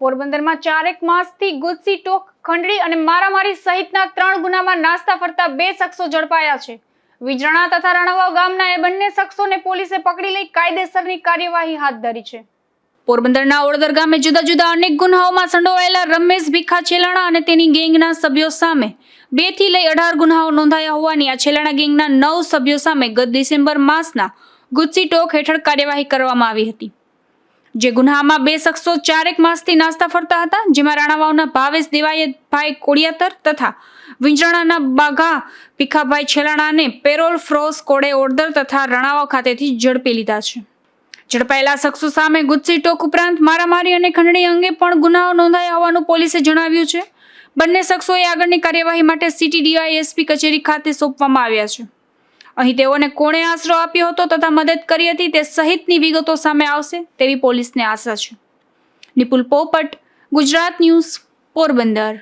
પોરબંદરમાં ચારેક માસથી ગુજસી ટોક, ખંડણી અને મારામારી સહિતના ત્રણ ગુનામાં નાસ્તા ફરતા બે શખ્સો ઝડપાયા છે. વિજરણા તથા રણવા ગામના એ બંને શખ્સોને પોલીસે પકડી લઈ કાયદેસરની કાર્યવાહી હાથ ધરી છે. પોરબંદરના ઓળદર ગામે જુદા જુદા અનેક ગુનાઓમાં સંડોવાયેલા રમેશ, ભીખા છેલાણા અને તેની ગેંગના સભ્યો સામે બેથી લઈ અઢાર ગુનાઓ નોંધાયા હોવાની આ છેલાણા ગેંગના નવ સભ્યો સામે ગત ડિસેમ્બર માસના ગુજસી ટોક હેઠળ કાર્યવાહી કરવામાં આવી હતી. જે ગુન્હામાં બે શખ્સો ચારેક માસથી નાસ્તા ફરતા હતા, જેમાં રાણાવાવના ભાવેશ દેવાયતભાઈ કોડિયાતર તથા વિંજરાણાના બાઘા ભીખાભાઈ છેલાણાને પેરોલ ફ્રોસ કોડે ઓર્ડર તથા રણાવાવ ખાતેથી ઝડપી લીધા છે. ઝડપાયેલા શખ્સો સામે ગુજસી ટોક ઉપરાંત મારામારી અને ખંડણી અંગે પણ ગુનાઓ નોંધાયા હોવાનું પોલીસે જણાવ્યું છે. બંને શખ્સોએ આગળની કાર્યવાહી માટે સિટી ડીવાયએસપી કચેરી ખાતે સોંપવામાં આવ્યા છે. અહીં તેઓને કોણે આશરો આપ્યો હતો તથા મદદ કરી હતી તે સહિતની વિગતો સામે આવશે તેવી પોલીસને આશા છે. નિપુલ પોપટ, ગુજરાત ન્યૂઝ, પોરબંદર.